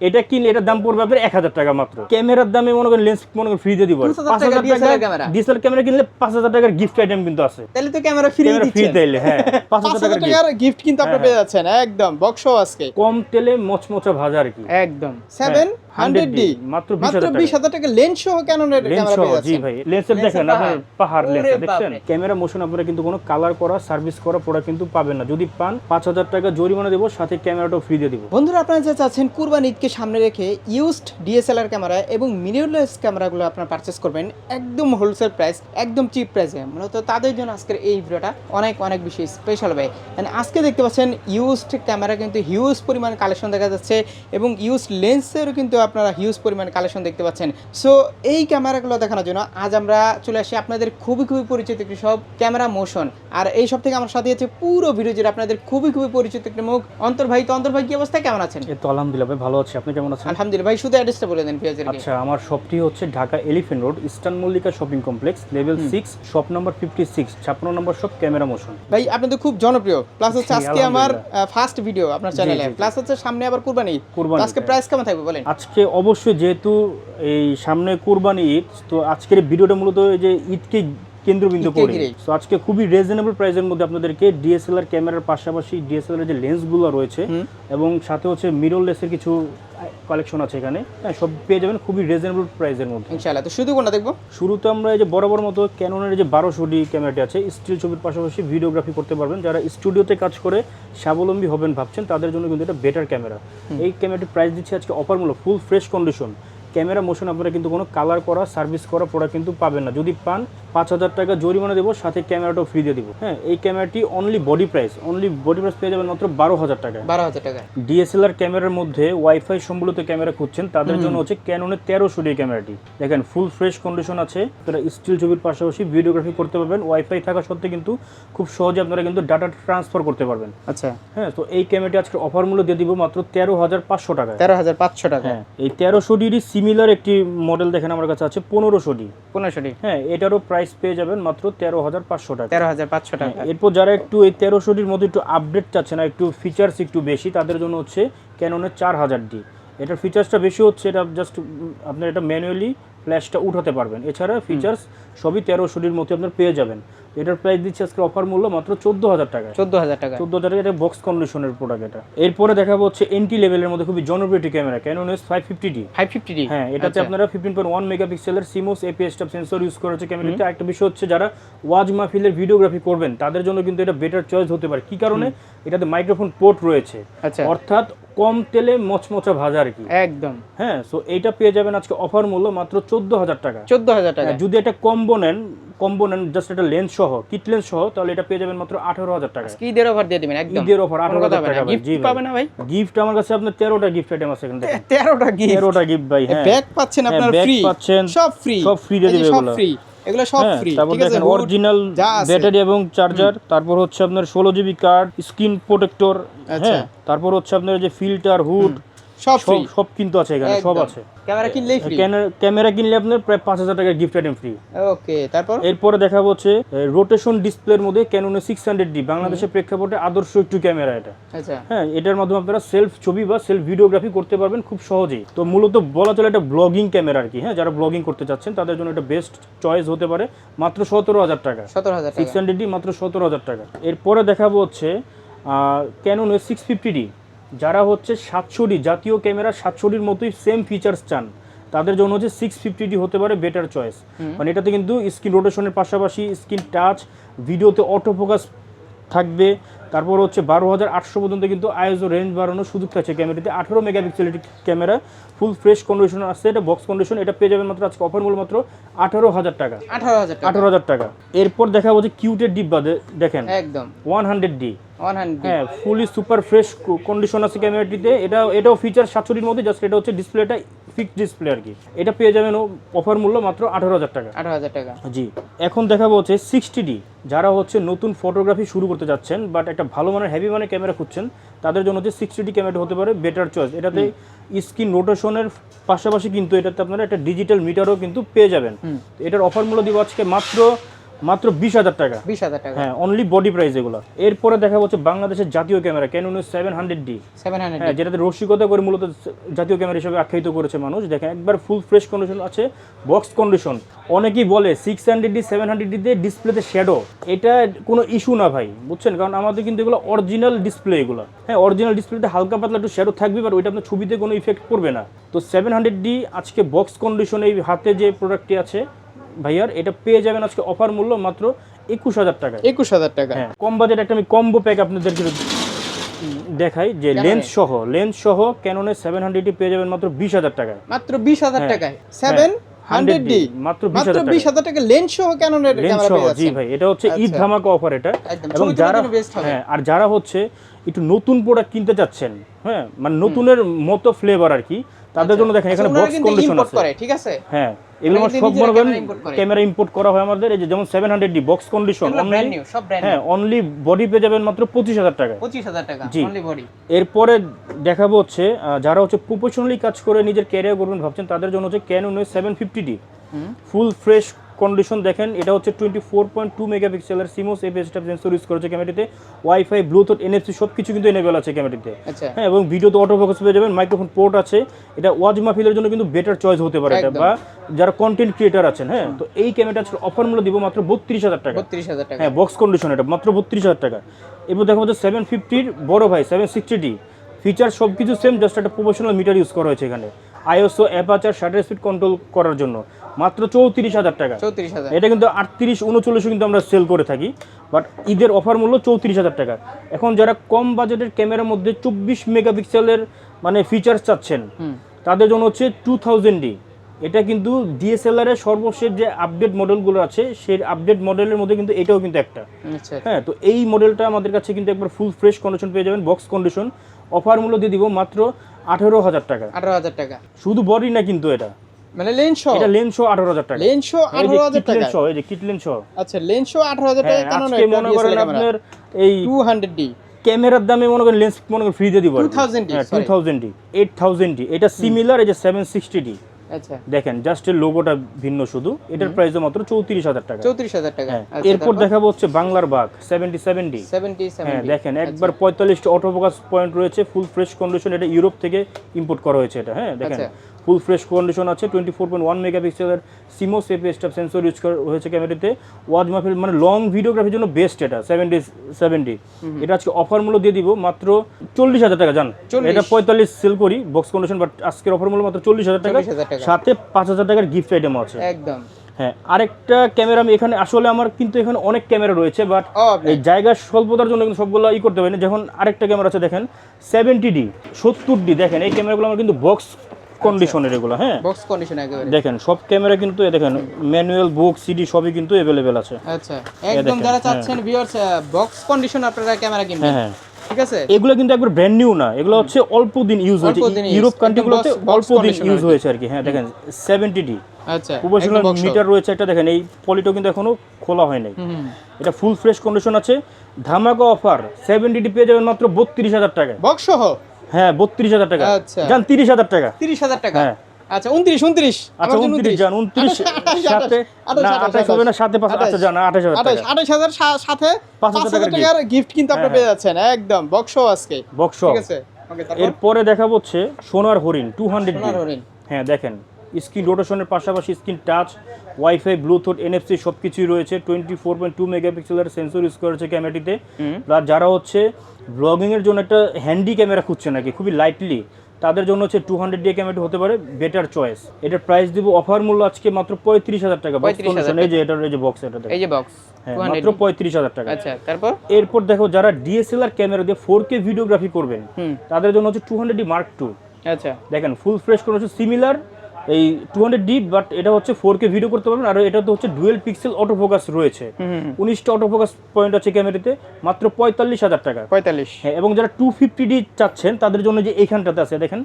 এটা কিনলে এটার দাম পড়বে আপনার এক হাজার টাকা মাত্র। ক্যামেরার দামে মনে করেন লেন্স মনে করেন ফ্রি দিয়ে দিব 5,000 পাঁচ টাকা হাজার টাকা ক্যামেরা। ডিজিটাল ক্যামেরা কিনলে পাঁচ হাজার টাকার গিফট আইটেম কিন্তু আছে। তাহলে তো ক্যামেরা ফ্রি ফ্রি তাইলে হ্যাঁ পাঁচ হাজার টাকার গিফট কিন্তু আপনি হ্যাঁ, পেয়ে যাচ্ছেন একদম বক্স আজকে। কম তেলে মচমচা ভাজা আর কি। একদম। সেভেন 100D, ডি মাত্র 20,000 টাকা। লেন্স সহ ক্যানোনের লেন্স ক্যামেরা পেয়ে জি ভাই লেন্সের দেখেন আপনার পাহাড়। লেন্স দেখছেন? ক্যামেরা মোশন আপনারা কিন্তু কোনো কালার করা সার্ভিস করা প্রোডাক্ট কিন্তু পাবেন না। যদি পান পাঁচ হাজার টাকা জরিমানা দেবো সাথে ক্যামেরাটাও ফ্রি দিয়ে দিব। বন্ধুরা আপনারা যা চাচ্ছেন কুরবান ঈদকে সামনে রেখে ইউজড ডিএসএলআর ক্যামেরা এবং মিররলেস ক্যামেরাগুলো আপনারা পারচেস করবেন একদম হোলসেল প্রাইস একদম চিপ প্রাইসে মূলত তাদের জন্য আজকের এই ভিডিওটা অনেক অনেক বেশি স্পেশাল And আজকে দেখতে পাচ্ছেন ইউজড ক্যামেরা কিন্তু হিউজ পরিমাণ কালেকশন দেখা যাচ্ছে এবং ইউজ লেন্সেরও কিন্তু আপনারা হিউজ পরিমাণ কালেকশন দেখতে পাচ্ছেন। সো এই ক্যামেরাগুলো দেখানোর জন্য আজ আমরা চলে আসি আপনাদের খুবই খুবই পরিচিত একটি সব ক্যামেরা মোশন আর এই সব থেকে আমার সাথে আছে পুরো ভিডিও জুড়ে আপনাদের খুবই খুবই পরিচিত একটি মুখ। অন্তর ভাই তো অন্তর ভাই কি অবস্থা কেমন আছেন? এই তো আলহামদুলিল্লাহ ভাই ভালো আছি। আপনি কেমন আছেন? আলহামদুলিল্লাহ ভাই শুধু অ্যাড্রেসটা বলে দেন পেঁয়াজের আচ্ছা আমার শপটি হচ্ছে Dhaka elephant road eastern Mallika shopping complex level six shop number fifty six ছাপ্পান্ন নম্বর শপ ক্যামেরা মোশন ভাই আপনি তো খুব জনপ্রিয়। প্লাস হচ্ছে আজকে আমার ফার্স্ট ভিডিও আপনার চ্যানেলে। প্লাস হচ্ছে সামনে আবার কুরবানি। কুরবানি আজকে প্রাইস কেমন থাকবে বলেন? আজকে অবশ্যই যেহেতু এই সামনে কোরবানি ঈদ তো আজকের ভিডিওটা মূলত এই যে ঈদকে কেন্দ্রবিন্দু ঘিরেই। তো আজকে খুবই রিজনেবল প্রাইসের মধ্যে আপনাদেরকে ডিএসএলআর ক্যামেরার পাশাপাশি ডিএসএলআর যে লেন্সগুলো রয়েছে এবং সাথে হচ্ছে মিররলেসের কিছু কালেকশন আছে এখানে। হ্যাঁ সব পেয়ে যাবেন খুবই রিজনেবল প্রাইসের মধ্যে। ইনশাআল্লাহ। তো শুধু কোনটা দেখব? শুরুতে আমরা এই যে বরাবর মতো ক্যাননের যে বারোশো ডি ক্যামেরাটি আছে স্টিল ছবির পাশাপাশি ভিডিওগ্রাফি করতে পারবেন। যারা স্টুডিওতে কাজ করে স্বাবলম্বী হবেন ভাবছেন তাদের জন্য কিন্তু এটা বেটার ক্যামেরা এই ক্যামেরাটির প্রাইস দিচ্ছে আজকে অফার মূল্য full fresh condition camera motion আপনারা কিন্তু কোনো কালার করা সার্ভিস করা প্রোডাক্ট কিন্তু পাবেন না। যদি পান পাঁচ হাজার টাকা জরিমানা দেবো সাথে ক্যামেরাটাও ফ্রি দিয়ে দেবো। হ্যাঁ এই ক্যামেরাটি only body price only body price পেয়ে যাবেন মাত্র বারো হাজার টাকা বারো হাজার টাকা ডিএসএলআর ক্যামেরার মধ্যে ওয়াইফাই সম্বলিত ক্যামেরা খুঁজছেন তাদের জন্য হচ্ছে ক্যাননের তেরোশো ডি ক্যামেরাটি। দেখেন ফুল ফ্রেশ কন্ডিশন আছে আপনারা স্টিল ছবির পাশাপাশি ভিডিওগ্রাফি করতে পারবেন। ওয়াইফাই থাকা সত্ত্বেও কিন্তু খুব সহজে আপনারা কিন্তু ডাটা ট্রান্সফার করতে পারবেন। আচ্ছা। হ্যাঁ তো এই ক্যামেরাটি আজকে অফার মূল্য দিয়ে দিব মাত্র তেরো হাজার পাঁচশো টাকা তেরো হাজার পাঁচশো টাকা হ্যাঁ এই তেরোশো ডিরই সিমিলার একটি মডেল দেখেন আমার কাছে আছে পনেরোশো ডি। পনেরোশো ডি। হ্যাঁ এটারও প্রাইস পেয়ে যাবেন মাত্র তেরো হাজার পাঁচশো টাকা। তেরো হাজার পাঁচশো টাকা। হ্যাঁ, এরপর যারা একটু এই তেরোশোটির মধ্যে একটু আপডেট চাচ্ছে না একটু ফিচার্স একটু বেশি তাদের জন্য হচ্ছে ক্যাননের চার হাজার ডি। এটার ফিচার্সটা বেশি হচ্ছে এটা জাস্ট আপনার এটা ম্যানুয়ালি ফ্ল্যাশটা উঠাতে পারবেন। এছাড়া ফিচার্স সবই তেরোশোটির মধ্যে আপনার পেয়ে যাবেন। এটার প্রাইস দিচ্ছে আজকে অফার মূল্য মাত্র চোদ্দ হাজার টাকা। চোদ্দ হাজার টাকা। চোদ্দ হাজার টাকা এটা বক্স কন্ডিশনের প্রোডাক্ট এটা। এরপরে দেখাবো হচ্ছে এন্টি লেভেলের মধ্যে খুবই জনপ্রিয় camera Canon S five fifty D five fifty D হ্যাঁ এটাতে আপনারা ফিফটিন পয়েন্ট ওয়ান মেগাপিক্সেলের CMOS APS type sensor use করা হচ্ছে ক্যামেরাতে একটা বিষয় হচ্ছে যারা ওয়াজ মাহফিলের ভিডিওগ্রাফি করবেন তাদের জন্য কিন্তু এটা বেটার চয়েস হতে পারে। কি কারণে? এটাতে মাইক্রোফোন পোর্ট রয়েছে। আচ্ছা। অর্থাৎ কম তেলে মচমচা ভাজা আর কি। একদম। হ্যাঁ সো এইটা পেয়ে যাবেন আজকে অফার মূল্য মাত্র চোদ্দ হাজার টাকা। চোদ্দ হাজার টাকা। হ্যাঁ, যদি একটা কম্বো নেন কম্বো নেন জাস্ট একটা লেন্স সহ কিট লেন্স সহ তাহলে এটা পেয়ে যাবেন মাত্র আঠারো হাজার টাকা। ঈদের অফার দিয়ে দিবেন একদম। ঈদের অফার আঠারো হাজার টাকা গিফট জি পাবে না ভাই? গিফট আমার কাছে আপনার তেরোটা গিফট আইটেম আছে এখানে তেরোটা গিফট তেরোটা গিফট ভাই হ্যাঁ। ব্যাগ পাচ্ছেন হ্যাঁ, আপনার ফ্রি পাচ্ছেন, সব ফ্রি সব free দিয়ে দিবে সব এগুলো। ফ্রি এগুলো সব হ্যাঁ, ফ্রি তারপর দেখেন অরিজিনাল ব্যাটারি এবং চার্জার তারপর হচ্ছে আপনার ষোলো জিবি কার্ড স্ক্রিন প্রোটেক্টর। হ্যাঁ। তারপর হচ্ছে আপনার যে ফিল্টার হুড সব সব কিন্তু আছে এখানে সব আছে। ক্যামেরা কিনলেই ফ্রি ক্যামেরা কিনলে আপনার প্রায় পাঁচ হাজার টাকার গিফট আইটেম ফ্রি ওকে তারপর? এরপরে দেখাবো হচ্ছে রোটেশন ডিসপ্লের মধ্যে ক্যানোনের সিক্স হান্ড্রেড ডি বাংলাদেশের প্রেক্ষাপটে আদর্শ একটু ক্যামেরা এটা। আচ্ছা। হ্যাঁ এটার মাধ্যমে আপনারা সেলফ ছবি বা সেলফ ভিডিওগ্রাফি করতে পারবেন খুব সহজেই তো মূলত বলা চলে এটা ব্লগিং ক্যামেরা আর কি হ্যাঁ যারা ব্লগিং করতে চাচ্ছেন তাদের জন্য এটা বেস্ট চয়েস হতে পারে মাত্র সতেরো হাজার টাকা। সতেরো হাজার সিক্স টাকা হান্ড্রেড ডি মাত্র সতেরো হাজার টাকা। এরপরে দেখাবো হচ্ছে ক্যানন সিক্স ফিফটি ডি যারা হচ্ছে সাতশো ডি জাতীয় ক্যামেরা সাতশো ডির মতোই সেম ফিচার্স চান তাদের জন্য হচ্ছে সিক্স ফিফটি হতে পারে বেটার চয়েস মানে এটাতে কিন্তু স্ক্রিন রোটেশনের পাশাপাশি স্ক্রিন টাচ ভিডিওতে অটো ফোকাস থাকবে। তারপর হচ্ছে বারো হাজার আটশো পর্যন্ত কিন্তু আইএসও রেঞ্জ বাড়ানোর সুযোগ থাকছে ক্যামেরাতে আঠেরো megapixel camera full fresh condition আসছে এটা বক্স কন্ডিশন এটা পেয়ে যাবেন মাত্র আজকে অফার মূল্য মাত্র আঠারো হাজার টাকা। আঠারো হাজার টাকা। আঠারো হাজার টাকা। এরপর দেখা যে কিউটের ডিব্বা দেখেন। একদম। ওয়ান হান্ড্রেড ডি হ্যাঁ ফুলি সুপার ফ্রেশ কন্ডিশন আছে ক্যামেরাটিতে এটা এটাও ফিচার সাতশোটির মধ্যে জাস্ট এটা হচ্ছে ডিসপ্লেটা ফিক্সড ডিসপ্লে আর কি। এটা পেয়ে যাবেন অফার মূল্য মাত্র আঠারো হাজার টাকা। আঠারো হাজার টাকা। জি। এখন দেখাবো হচ্ছে সিক্সটি ডি যারা হচ্ছে নতুন ফটোগ্রাফি শুরু করতে যাচ্ছেন বাট একটা ভালো মানের হেভি মানের ক্যামেরা খুঁজছেন তাদের জন্য হচ্ছে সিক্সটি ডি ক্যামেরা হতে পারে বেটার চয়েস এটাতে স্ক্রিন রোটেশনের পাশাপাশি কিন্তু এটাতে আপনারা একটা ডিজিটাল মিটারও কিন্তু পেয়ে যাবেন। এটার অফার মূল্য দিব আজকে মাত্র মাত্র বিশ হাজার টাকা। বিশ হাজার টাকা। হ্যাঁ অনলি বডি প্রাইস এগুলো। এরপরে দেখা হচ্ছে বাংলাদেশের জাতীয় camera Canon seven hundred D seven hundred হ্যাঁ যেটাতে রসিকতা করে মূলত জাতীয় ক্যামেরা হিসেবে আখ্যায়িত করেছে মানুষ। দেখেন একবার ফুল ফ্রেশ কন্ডিশন আছে বক্স কন্ডিশন অনেকেই বলে six hundred D seven hundred ডিতে ডিসপ্লেতে শ্যাডো এটা কোনো ইস্যু না ভাই বুঝছেন? কারণ আমাদের কিন্তু এগুলো অরিজিনাল ডিসপ্লে এগুলো। হ্যাঁ অরিজিনাল ডিসপ্লেতে হালকা পাতলা একটু শ্যাডো থাকবে বাট ওইটা আপনার ছবিতে কোনো ইফেক্ট পড়বে না। তো সেভেন হান্ড্রেড ডি আজকে বক্স কন্ডিশনে এই হাতে যে প্রোডাক্টটি আছে ভাইয়ার এটা পেয়ে যাবেন আজকে অফার মূল্য মাত্র একুশ হাজার টাকা একুশ হাজার টাকা। হ্যাঁ কম বাজেট একটা আমি কম্বো প্যাক আপনাদেরকে দেখাই যে লেন্স সহ লেন্স সহ ক্যাননের সেভেন হান্ড্রেডটি পেয়ে যাবেন মাত্র বিশ হাজার টাকায়। মাত্র বিশ হাজার হ্যাঁ, টাকায়। সেভেন মাত্র বিশ মাত্র হাজার বিশ টাকা লেন্স সহ লেন্স সহ জি ভাই এটা হচ্ছে ঈদ আচ্ছা। ধামাকা অফার এটা। এবং যারা। হ্যাঁ আর যারা হচ্ছে একটু নতুন প্রোডাক্ট কিনতে চাচ্ছেন হ্যাঁ মানে নতুনের মতো ফ্লেভার আর কি তাদের জন্য দেখেন এখানে আচ্ছা, বক্স কন্ডিশন আছে। ঠিক আছে? হ্যাঁ। এগুলো আমার সব মনে করেন। ক্যামেরা ইম্পোর্ট করা। হয় আমাদের এই যে যেমন seven hundred D box condition হ্যাঁ অনলি বডি পেয়ে যাবেন মাত্র পঁচিশ হাজার টাকা পঁচিশ হাজার টাকা জি। বডি এরপরে দেখাবো হচ্ছে যারা হচ্ছে প্রফেশনালি কাজ করে নিজের ক্যারিয়ার করবেন ভাবছেন তাদের জন্য হচ্ছে Canon seven fifty D full fresh condition দেখেন এটা হচ্ছে টোয়েন্টি ফোর পয়েন্ট টু মেগাপিক্সেলের CMOS APS type sensor use করেছে ক্যামেরাটিতে ওয়াইফাই ব্লুটুথ এনএফসি সব কিছু কিন্তু এনেবেল আছে ক্যামেরাটিতে আচ্ছা। হ্যাঁ এবং ভিডিওতে অটো ফোকাস পেয়ে যাবেন মাইক্রোফোন পোর্ট আছে। এটা ওয়াজ মাহফিলের জন্য কিন্তু বেটার চয়েস হতে পারে এটা বা যারা কন্টেন্ট ক্রিয়েটার আছেন হ্যাঁ তো এই ক্যামেরাটা অফার মূল্য দিব মাত্র বত্রিশ হাজার টাকা। বত্রিশ হাজার টাকা। হ্যাঁ বক্স কন্ডিশন এটা মাত্র বত্রিশ হাজার টাকা। এবার দেখা হচ্ছে সেভেন ফিফটির বড় ভাই সেভেন সিক্সটি ডি ফিচার সব কিছু সেম জাস্ট একটা প্রফেশনাল মিটার ইউজ করা হয়েছে এখানে। ISO aperture shutter speed control করার জন্য। মাত্র চৌত্রিশ হাজার টাকা। চৌত্রিশ হাজার। এটা কিন্তু আটত্রিশ উনচল্লিশও কিন্তু আমরা সেল করে থাকি বাট ঈদের অফার মূল্য চৌত্রিশ হাজার টাকা। এখন যারা কম বাজেটের ক্যামেরার মধ্যে চব্বিশ মেগাপিক্সেলের মানে ফিচার্স চাচ্ছেন তাদের জন্য হচ্ছে টু থাউজেন্ড ডি এটা কিন্তু ডিএসএলআর এর সর্বশেষ যে আপডেট মডেলগুলো আছে সেই আপডেট মডেলের মধ্যে কিন্তু এটাও কিন্তু একটা। আচ্ছা। হ্যাঁ তো এই মডেলটা আমাদের কাছে কিন্তু একবার ফুল ফ্রেশ কন্ডিশন পেয়ে যাবেন বক্স কন্ডিশন অফার মূল্য দিয়ে দিব মাত্র আঠেরো হাজার টাকা। আঠারো হাজার টাকা। শুধু বডি না কিন্তু এটা। মানে লেন্স শো এটা লেন্স শো আঠারো হাজার টাকা। লেন্স হাজার কিট টাকা? লেন্স শো এই যে কিট লেন্স শো আচ্ছা লেন্স শো আঠারো হাজার হ্যাঁ টাকা কেন নয়? মনে করেন আপনার এই টু হান্ড্রেড ডি ক্যামেরার দামে মনে করেন লেন্স মনে করেন দিয়ে দিব 2000 D, two thousand D eight thousand D এটা সিমিলার এই যে সেভেন সিক্সটি ডি আচ্ছা দেখেন জাস্ট এর লোগোটা ভিন্ন শুধু। এটার প্রাইস মাত্র চৌত্রিশ হাজার টাকা। চৌত্রিশ হাজার টাকা। হ্যাঁ এরপর দেখাবো হচ্ছে বাংলার বাঘ সেভেন্টি সেভেন্টি হ্যাঁ দেখেন একবার পঁয়তাল্লিশটা অটোফোকাস পয়েন্ট রয়েছে ফুল ফ্রেশ কন্ডিশন এটা ইউরোপ থেকে ইম্পোর্ট করা হয়েছে এটা। হ্যাঁ দেখেন। আচ্ছা। ফুল ফ্রেশ কন্ডিশন আছে টোয়েন্টি ফোর পয়েন্ট ওয়ান মেগাপিক্সেলের সিমো সেফ স্টাফ সেন্সর ইউজ করা হয়েছে ক্যামেরাতে ওয়াজ মাহফিল মানে লং ভিডিওগ্রাফির জন্য বেস্ট এটা সেভেন্টি সেভেন্টি এটা আজকে অফার মূল্য দিয়ে দিব মাত্র চল্লিশ হাজার টাকা জান? এটা পঁয়তাল্লিশ সেল করি বক্স কন্ডিশন বাট আজকের অফার মূল্য মাত্র চল্লিশ হাজার টাকা। 40,000 সাথে পাঁচ হাজার টাকার গিফট আইটেম আছে। একদম। হ্যাঁ আরেকটা ক্যামেরা আমি এখানে আসলে আমার কিন্তু এখানে অনেক ক্যামেরা রয়েছে বাট এই জায়গার স্বল্পতার জন্য কিন্তু সবগুলো ই করতে পারি না। যখন আরেকটা ক্যামেরা আছে দেখেন সেভেন্টি ডি সত্তর ডি দেখেন এই ক্যামেরাগুলো আমার কিন্তু বক্স কন্ডিশনের এগুলো হ্যাঁ? বক্স কন্ডিশন একেবারে। দেখেন সব ক্যামেরা কিন্তু দেখেন ম্যানুয়াল বুক সিডি সবই কিন্তু অ্যাভেলেবেল আছে। আচ্ছা একদম যারা হ্যাঁ। চাচ্ছেন ভিউয়ার্স বক্স কন্ডিশন আপনারা ক্যামেরা কিনবেন। হ্যাঁ হ্যাঁ। ঠিক আছে? এগুলো কিন্তু একবার ব্র্যান্ড নিউ না এগুলো হচ্ছে অল্প দিন ইউজ হয়েছে। ইউরোপ কান্ট্রিগুলোতে অল্প দিন ইউজ। হয়েছে আর কি হ্যাঁ দেখেন সেভেন্টি ডি আচ্ছা। মিটার রয়েছে একটা দেখেন এই পলিটাও কিন্তু এখনও খোলা হয় নাই। এটা ফুল ফ্রেশ কন্ডিশন আছে। ধামাকা অফার সেভেন্টি ডি পেয়ে যাবেন মাত্র বত্রিশ হাজার টাকা বক্স সহ? হ্যাঁ বত্রিশ হাজার টাকা। আচ্ছা। যান তিরিশ হাজার টাকা। তিরিশ হাজার টাকা? হ্যাঁ। আচ্ছা উনত্রিশ উনত্রিশ। আচ্ছা উনত্রিশ যান উনত্রিশ সাথে না আঠাশ হবে না সাথে পাঁচ আচ্ছা যান আঠাশ হাজার আঠাশ আঠাশ হাজার সা- সাথে পাঁচ হাজার টাকার গিফট কিন্তু আপনি হ্যাঁ, পেয়ে যাচ্ছেন। একদম বক্স আজকে। বক্স ঠিক আছে? এরপরে দেখা হচ্ছে সোনার হরিণ টু হান্ড্রেড। হ্যাঁ দেখেন। স্ক্রিন রোটেশনের পাশাপাশি screen touch wifi bluetooth NFC সব কিছুই রয়েছে। টোয়েন্টি ফোর পয়েন্ট টু মেগাপিক্সেলের সেন্সর ইউজ করেছে ক্যামেরাটিতে প্লাস যারা হচ্ছে ব্লগিংয়ের জন্য একটা হ্যান্ডি ক্যামেরা খুঁজছে নাকি খুবই লাইটলি তাদের জন্য হচ্ছে টু হান্ড্রেড ডি ক্যামেরাটি হতে পারে বেটার চয়েস এটার প্রাইস দিব অফার মূল্য আজকে মাত্র পঁয়ত্রিশ হাজার টাকা। বক্স 35,000 এই যে এটার এই যে বক্স এটা এই যে বক্স হ্যাঁ মাত্র পঁয়ত্রিশ হাজার টাকা। আচ্ছা তারপর? এরপর দেখো যারা ডিএসএলআর ক্যামেরা দিয়ে ফোর কে ভিডিওগ্রাফি করবেন তাদের জন্য হচ্ছে two hundred D mark two আচ্ছা। দেখেন ফুল ফ্রেশ কোনো হচ্ছে সিমিলার এই টু হান্ড্রেড ডি বাট এটা হচ্ছে ফোর কে ভিডিও করতে পারবেন আর এটা তো হচ্ছে ডুয়েল পিক্সেল অটো ফোকাস রয়েছে উনিশটা অটো ফোকাস পয়েন্ট আছে ক্যামেরাতে মাত্র পঁয়তাল্লিশ হাজার টাকা। পঁয়তাল্লিশ। হ্যাঁ এবং যারা টু ফিফটি ডি চাচ্ছেন তাদের জন্য যে এইখানটাতে আছে দেখেন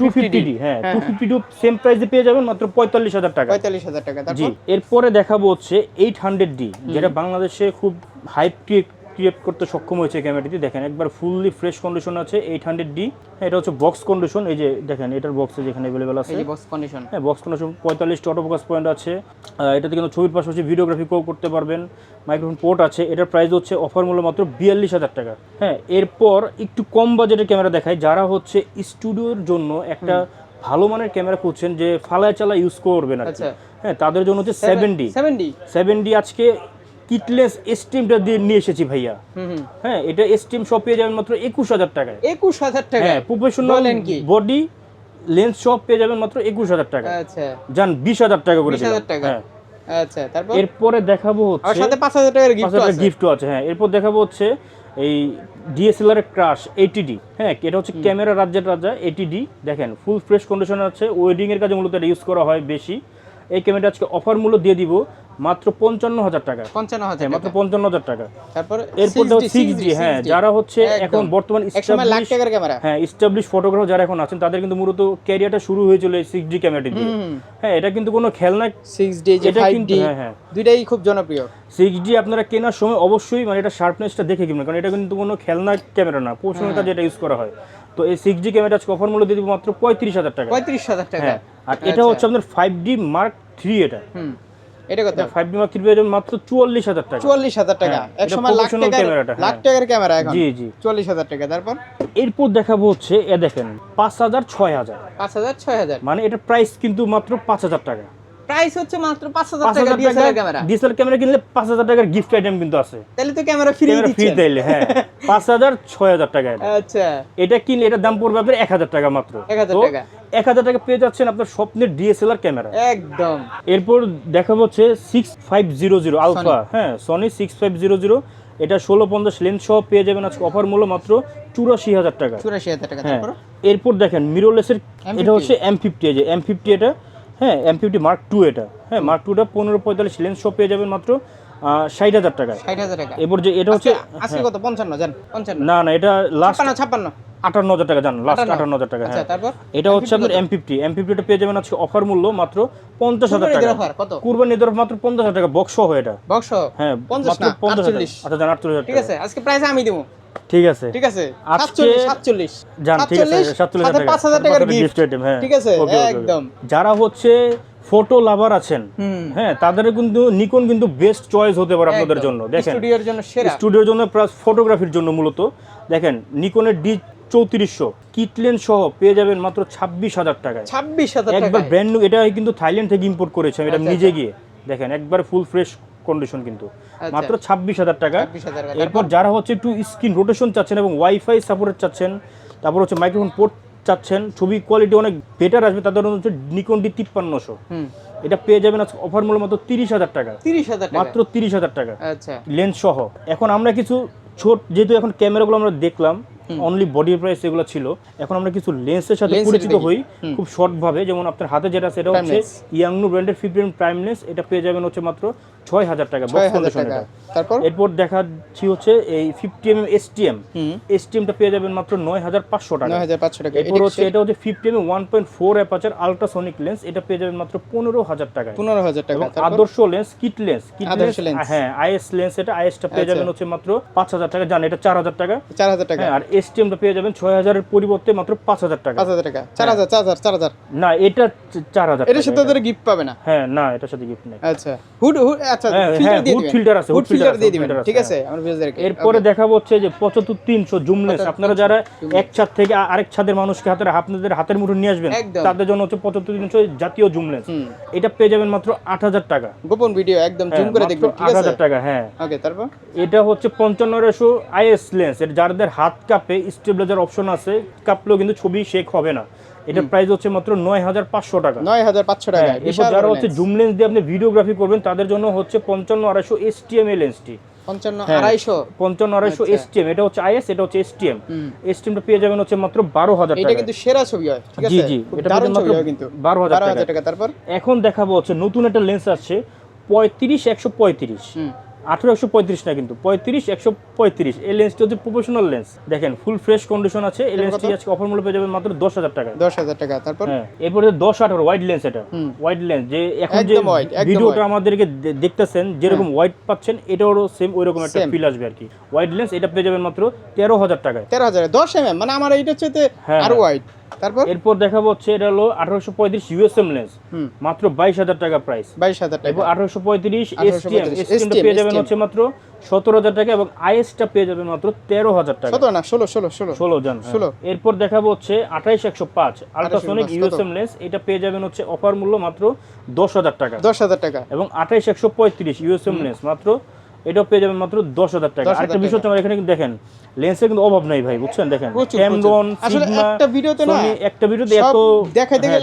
টু ফিফটি ডি হ্যাঁ টু ফিফটি ডি সেম প্রাইসে পেয়ে যাবেন মাত্র পঁয়তাল্লিশ হাজার টাকা। পঁয়তাল্লিশ হাজার টাকা। জি এরপরে দেখাবো হচ্ছে এইট হান্ড্রেড ডি যেটা বাংলাদেশে খুব হাইপ ক্রিয়েট করতে সক্ষম হয়েছে ক্যামেরাটি দেখেন একবার ফুললি ফ্রেশ কন্ডিশন আছে এইট হান্ড্রেড ডি এটা হচ্ছে বক্স কন্ডিশন এই যে দেখেন এটার বক্সে যেখানে অ্যাভেলেবেল আছে। বক্স কন্ডিশন হ্যাঁ বক্স কন্ডিশন পঁয়তাল্লিশটা অটো ফোকাস পয়েন্ট আছে এটাতে কিন্তু ছবির পাশাপাশি ভিডিওগ্রাফি করতে পারবেন। মাইক্রোফোন পোর্ট আছে এটার প্রাইস হচ্ছে অফার মূল্য মাত্র বিয়াল্লিশ হাজার টাকা। হ্যাঁ এরপর একটু কম বাজেটের ক্যামেরা দেখায় যারা হচ্ছে স্টুডিওর জন্য একটা ভালো মানের ক্যামেরা খুঁজছেন যে ফালায় চালা ইউজ করবেন আর আচ্ছা। হ্যাঁ তাদের জন্য হচ্ছে seven D seven D seven D আজকে কিটলেস এস্টিমটা দিয়ে নিয়ে এসেছি ভাইয়া। হ্যাঁ এটা এস্টিম শপ পেয়ে যাবেন মাত্র একুশ হাজার টাকায়। একুশ হাজার টাকা? হ্যাঁ প্রফেশনাল বডি লেন্স শপ পেয়ে যাবেন মাত্র একুশ হাজার টাকা আচ্ছা। যান বিশ হাজার টাকা করে হ্যাঁ। আচ্ছা তারপর? এরপরে দেখাবো হচ্ছে সাথে পাঁচ হাজার টাকার গিফট আছে। গিফটও আছে হ্যাঁ। এরপর দেখাবো হচ্ছে এই ডিএসএলআর এর ক্রাশ এইটিডি হ্যাঁ এটা হচ্ছে ক্যামেরা রাজ্যের রাজা এইটিডি দেখেন ফুল ফ্রেশ কন্ডিশন আছে। ওয়েডিং এর কাজে মূলত এটা ইউজ করা হয় বেশি। এই ক্যামেরাটা আজকে অফার মূল্য দিয়ে দিব মাত্র পঞ্চান্ন হাজার টাকা। পঞ্চান্ন হাজার হ্যাঁ মাত্র পঞ্চান্ন হাজার টাকা। তারপর এরপর সিক্স জি হ্যাঁ যারা হচ্ছে এখন বর্তমান লাখ টাকার ক্যামেরা। হ্যাঁ ইস্টাবলিশ ফটোগ্রাফার যারা এখন আছেন তাদের কিন্তু মূলত ক্যারিয়ারটা শুরু হয়েছিল এই সিক্স ডি ক্যামেরাটি দিয়ে হ্যাঁ এটা কিন্তু কোনো খেলনা সিক্স ডি এটা কিন্তু হ্যাঁ হ্যাঁ। দুইটাই খুব জনপ্রিয়। সিক্স ডি আপনারা কেনার সময় অবশ্যই মানে এটা শার্পনেসটা দেখে কিনবেন কারণ এটা কিন্তু কোনো খেলনা ক্যামেরা না প্রফেশনাল কাজে এটা ইউজ করা হয়। তো এই সিক্স ডি ক্যামেরা আজকে অফার মূল্য দিয়ে দিব মাত্র পঁয়ত্রিশ হাজার টাকা। পঁয়ত্রিশ হাজার টাকা। হ্যাঁ আর এটা হচ্ছে আপনার ফাইভ ডি মার্ক থ্রি এটা। এটা কত? মাত্র চুয়াল্লিশ হাজার টাকা। চুয়াল্লিশ হাজার টাকা। হ্যাঁ, এক এটা সময় লাখ টাকার লাখ হ্যাঁ। টাকার ক্যামেরা এখন। জি জি। চুয়াল্লিশ হাজার টাকা তারপর? এরপর দেখাবো হচ্ছে এ দেখেন পাঁচ হাজার ছয় হাজার। পাঁচ হাজার ছয় হাজার। মানে এটার প্রাইস কিন্তু মাত্র পাঁচ হাজার টাকা। প্রাইস হচ্ছে মাত্র পাঁচ হাজার পাঁচ টাকা ডিএসএলআর ক্যামেরা ডিজিটাল ক্যামেরা কিনলে পাঁচ হাজার টাকার গিফট আইটেম কিন্তু আছে। তাহলে তো ক্যামেরা ফ্রি ক্যামেরা ফ্রি দিলে হ্যাঁ। পাঁচ হাজার ছয় হাজার টাকা এটা। আচ্ছা। এটা কিনলে এটার দাম পড়বে আপনার এক হাজার টাকা মাত্র। 1000 টাকা। এক হাজার টাকা পেয়ে যাচ্ছেন আপনার স্বপ্নের ডিএসএলআর ক্যামেরা একদম। এরপর দেখাবো হচ্ছে six five zero zero alpha হ্যাঁ Sony six five zero zero এটা ষোলো পঞ্চাশ লেন্স সহ পেয়ে যাবেন আজকে অফার মূল্য মাত্র চুরাশি হাজার টাকা। চুরাশি হাজার টাকা হ্যাঁ। এরপর দেখেন মিরোলেসের M50 এটা হচ্ছে এম ফিফটি এম ফিফটি এটা। হ্যাঁ এম ফিফটি মার্ক টু এটা। হ্যাঁ মার্ক টুটা পনেরো পঁয়তাল্লিশ লেন্স সব পেয়ে যাবেন মাত্র ষাট হাজার টাকায়। ষাট হাজার টাকা। এরপর যে এটা হচ্ছে আজকে আজকে কত? পঞ্চান্ন জান পঞ্চান্ন। না না এটা লাস্ট ছাপ্পান্ন আটান্ন হাজার টাকা জান লাস্ট 58 আটান্ন হাজার টাকা আচ্ছা হ্যাঁ। এটা হচ্ছে আপনার এম ফিফটি এম ফিফটিটা পেয়ে যাবেন আজকে অফার মূল্য মাত্র পঞ্চাশ হাজার টাকা। কত? কুরবানি দর মাত্র পঞ্চাশ হাজার টাকা বক্স সহ এটা। বক্স হ্যাঁ পঞ্চাশ আচ্ছা জান আটচল্লিশ ঠিক আছে আজকে প্রাইস আমি দেবো। ঠিক আছে। ঠিক আছে? আজকে- সাতচল্লিশ সাতচল্লিশ। জান ঠিক আছে সাতচল্লিশ সাথে হাজার পাঁচ হাজার টাকার গিফট আইটেম হ্যাঁ ঠিক আছে. একদম। যারা হচ্ছে ফটো লাভার আছেন হ্যাঁ তাদের কিন্তু নিকন কিন্তু বেস্ট চয়েস হতে পারে আপনাদের জন্য। দেখেন স্টুডিওর জন্য সেরা। স্টুডিওর জন্য প্লাস ফটোগ্রাফির জন্য মূলত। দেখেন নিকনের ডি চৌত্রিশশো। কিটলেন সহ পেয়ে যাবেন মাত্র ছাব্বিশ হাজার টাকায়। ছাব্বিশ হাজার একবার ব্র্যান্ড নিউ এটা কিন্তু থাইল্যান্ড থেকে ইম্পোর্ট করেছে আমি এটা আচ্ছা, নিজে গিয়ে। দেখেন একবার ফুল ফ্রেশ কন্ডিশন কিন্তু। আচ্ছা। মাত্র ছাব্বিশ হাজার টাকা। এরপর যারা হচ্ছে একটু স্ক্রিন রোটেশন চাচ্ছেন এবং ওয়াইফাই সাপোর্ট চাচ্ছেন তারপর হচ্ছে মাইক্রোফোন পোর্ট চাচ্ছেন ছবি কোয়ালিটি অনেক বেটার আসবে তাদের হচ্ছে নিকন ডি তিপ্পান্নশো। এটা পেয়ে যাবেন আজকে অফার মূল্য মাত্র তিরিশ হাজার টাকা। তিরিশ হাজার মাত্র তিরিশ হাজার টাকা। আচ্ছা। লেন্স সহ। এখন আমরা কিছু ছোট যেহেতু এখন ক্যামেরাগুলো আমরা দেখলাম অনলি বডি প্রাইস এগুলো ছিল এখন আমরা কিছু লেন্সের সাথে পরিচিত হই খুব শর্ট ভাবে যেমন আপনার হাতে যেটা সেটা হচ্ছে। ইয়াংনু ব্র্যান্ডের ফিফটিন প্রাইম লেন্স এটা পেয়ে যাবেন হচ্ছে মাত্র ছয় হাজার টাকা বক্স টাকা। তারপর? এরপর দেখাচ্ছি হচ্ছে এই ফিফটি এম এসটিএম হুম। এসটিএমটা পেয়ে যাবেন মাত্র নয় হাজার পাঁচশো টাকা। নয় হাজার পাঁচশো টাকা। এরপর হচ্ছে এটা হচ্ছে fifty M one point four aperture ultrasonic lens এটা পেয়ে যাবেন মাত্র পনেরো হাজার টাকায়। পনেরো হাজার টাকা। আদর্শ lens kit lens kit lens হ্যাঁ আইএস লেন্স এটা। আইএসটা পেয়ে আচ্ছা। যাবেন হচ্ছে মাত্র পাঁচ হাজার টাকা। জান এটা চার হাজার টাকা? চার হাজার টাকা। হ্যাঁ আর এসটিএমটা পেয়ে যাবেন ছয় হাজারের পরিবর্তে মাত্র পাঁচ হাজার টাকা। পাঁচ হাজার টাকা। চার হাজার চার হাজার চার হাজার। না এটা চার হাজার এটার সাথে গিফট পাবে না। হ্যাঁ না এটার সাথে গিফট নেই। আচ্ছা। হুড হুড আচ্ছা হ্যাঁ, ফিল্টার হ্যাঁ, দিয়ে দিবেন। filter আছে, হুড hood filter ফিল্টার দিয়ে দিবেন ঠিক আছে আমার ভিউয়ারদেরকে এরপরে দেখাবো হচ্ছে যে পঁচাত্তর তিনশো আপনারা যারা এক ছাদ থেকে আরেক ছাদের মানুষকে হাতের আপনাদের হাতের মুঠো নিয়ে আসবেন তাদের জন্য হচ্ছে পঁচাত্তর তিনশো জাতীয় এটা পেয়ে যাবেন মাত্র হাজার টাকা। গোপন ভিডিও একদম জুম করে দেখবেন ঠিক আছে হাজার টাকা হ্যাঁ। ওকে তারপর? এটা হচ্ছে পঞ্চান্ন রেশো আইএস লেন্স। যাদের হাত কাপে স্টেবিলাইজার অপশন আছে কাপলেও কিন্তু ছবি শেক হবে না। এটা প্রাইস হচ্ছে মাত্র নয় হাজার পাঁচশো টাকা। নয় হাজার পাঁচশো টাকা। হ্যাঁ, এরপর যারা হচ্ছে জুম লেন্স দিয়ে আপনি ভিডিওগ্রাফি করবেন তাদের জন্য হচ্ছে পঞ্চান্ন আড়াইশো এসটিএম এই লেন্সটি পঞ্চান্ন হ্যাঁ। পঞ্চান্ন আড়াইশো আচ্ছা। এসটিএম এটা হচ্ছে আইএস এটা হচ্ছে এসটিএম এসটিএমটা পেয়ে যাবেন হচ্ছে মাত্র বারো হাজার এটা কিন্তু সেরা ছবি হয় জি, জি, এটা মাত্র বারো হাজার টাকা। তারপর? এখন দেখাবো হচ্ছে নতুন একটা লেন্স আসছে পঁয়ত্রিশ একশো পঁয়ত্রিশ। আঠারো একশো পঁয়ত্রিশ না কিন্তু পঁয়ত্রিশ একশো পঁয়ত্রিশ। এই লেন্সটি হচ্ছে প্রফেশনাল লেন্স দেখেন ফুল ফ্রেশ কন্ডিশন আছে এই লেন্সটি আজকে অফার মূল্য পেয়ে যাবেন মাত্র দশ হাজার টাকা দশ হাজার টাকা তারপর? হ্যাঁ এরপরে দশ আঠারো ওয়াইড লেন্স এটা। হুম। ওয়াইড লেন্স যে এখন যে ভিডিওটা। আমাদেরকে দেখতেছেন যেরকম ওয়াইড পাচ্ছেন এটারও সেম ওই রকম একটা ফিল আসবে আর কি। ওয়াইড লেন্স এটা পেয়ে যাবেন মাত্র তেরো হাজার টাকায়। তেরো হাজার দশ এম মানে আমার এইটা হচ্ছে হ্যাঁ, আরও হ্যাঁ। তারপর? এরপর দেখাবো হচ্ছে এটা হলো আঠারোশো পঁয়ত্রিশ ইউএসএম লেন্স মাত্র বাইশ হাজার টাকা প্রাইস বাইশ হাজার টাকা। আঠারোশো পঁয়ত্রিশ এসটিএম এসটিএমটা পেয়ে যাবেন হচ্ছে মাত্র সতেরো হাজার টাকা এবং আইএসটা পেয়ে যাবেন মাত্র তেরো হাজার টাকা। না ষোলো ষোলো ষোলো। ষোলো জন হ্যাঁ। ষোলো। এরপর দেখাবো হচ্ছে আঠাইশ একশো পাঁচ। আলট্রাসনিক ইউএসএম লেন্স এটা পেয়ে যাবেন হচ্ছে অফার মূল্য মাত্র দশ হাজার টাকা। দশ হাজার টাকা। এবং আঠাইশ একশো পঁয়ত্রিশ ইউএসএম লেন্স মাত্র এটাও পেয়ে যাবেন মাত্র দশ হাজার টাকা। আরেকটা বিষয় আমার এখানে কিন্তু দেখেন লেন্সের কিন্তু অভাব নাই ভাই বুঝছেন? দেখেন ক্যামরন সিগমা একটা ভিডিওতে না, একটা ভিডিওতে এত দেখাইতে হ্যাঁ,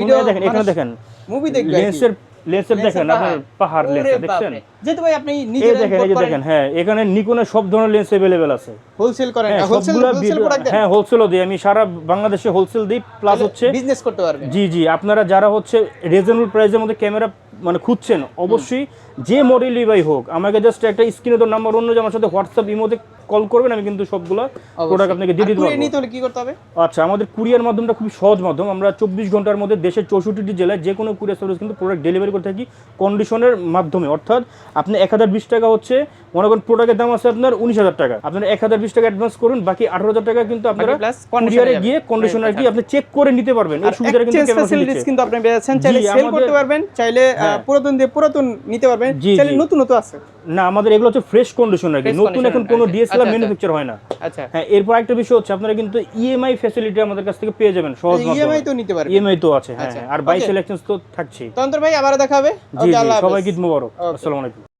ভিডিও দেখেন এখানে দেখেন মুভি লেন্সের লেন্সের দেখেন আপনার পাহাড়। লেন্স দেখছেন? যেহেতু ভাই আপনি নিজে দেখেন এই যে দেখেন হ্যাঁ এখানে নিকনের সব ধরনের লেন্স অ্যাভেলেবেল আছে। হোলসেল করেন। হ্যাঁ হোলসেল হোলসেল প্রোডাক্ট হ্যাঁ হোলসেলও দিই। আমি সারা বাংলাদেশে হোলসেল দিই প্লাস হচ্ছে বিজনেস করতে পারবেন। জি জি আপনারা যারা হচ্ছে রিজনেবল প্রাইসের মধ্যে ক্যামেরা মানে খুঁজছেন অবশ্যই যে মডেলই বাই হোক আমাকে জাস্ট একটা স্ক্রিনে তো নাম্বার অন্য যে আমার সাথে হোয়াটসঅ্যাপ ইমোতে কল করবেন আমি কিন্তু সবগুলো প্রোডাক্ট আপনাকে দিয়ে দিতে পারব। নিতে হলে কি করতে হবে? আচ্ছা আমাদের কুরিয়ার মাধ্যমটা খুবই সহজ মাধ্যম। আমরা চব্বিশ ঘণ্টার মধ্যে দেশের চৌষট্টি জেলায় যে কোনো কুরিয়ার সার্ভিস কিন্তু প্রোডাক্ট ডেলিভারি করে থাকি কন্ডিশনের মাধ্যমে। অর্থাৎ আপনি এক হাজার বিশ টাকা হচ্ছে মনে করেন প্রোডাক্টের দাম আছে আপনার উনিশ হাজার টাকা। আপনার এক হাজার বিশ টাকা অ্যাডভান্স করুন বাকি আঠারো হাজার টাকা কিন্তু আপনারা কুরিয়ারে। গিয়ে কন্ডিশনার গিয়ে আপনি চেক করে নিতে পারবেন। এই সুবিধাটা কিন্তু আপনি পেয়েছেন চাইলে সেল করতে পারবেন চাইলে হ্যাঁ। পুরাতন দিয়ে পুরাতন নিতে পারবেন। চাইলে নতুন নতুন আছে। না আমাদের এগুলো হচ্ছে ফ্রেশ কন্ডিশন আর কি। নতুন এখন কোনো। ডিএসএলআর আচ্ছা, আচ্ছা। ম্যানুফ্যাকচার হয় না। আচ্ছা। হ্যাঁ এরপর একটা বিষয় হচ্ছে আপনারা কিন্তু ইএমআই ফ্যাসিলিটি আমাদের কাছ থেকে পেয়ে যাবেন সহজ ইএমআই তো নিতে পারবেন। ইএমআই তো আছে হ্যাঁ আচ্ছা, আর বাইশ সিলেকশনস তো থাকছে তন্ত্র ভাই আবার দেখা হবে। জি Okay, আল্লাহ সবাই হাফেজ। ঈদ মুবারক। আসসালামু আলাইকুম।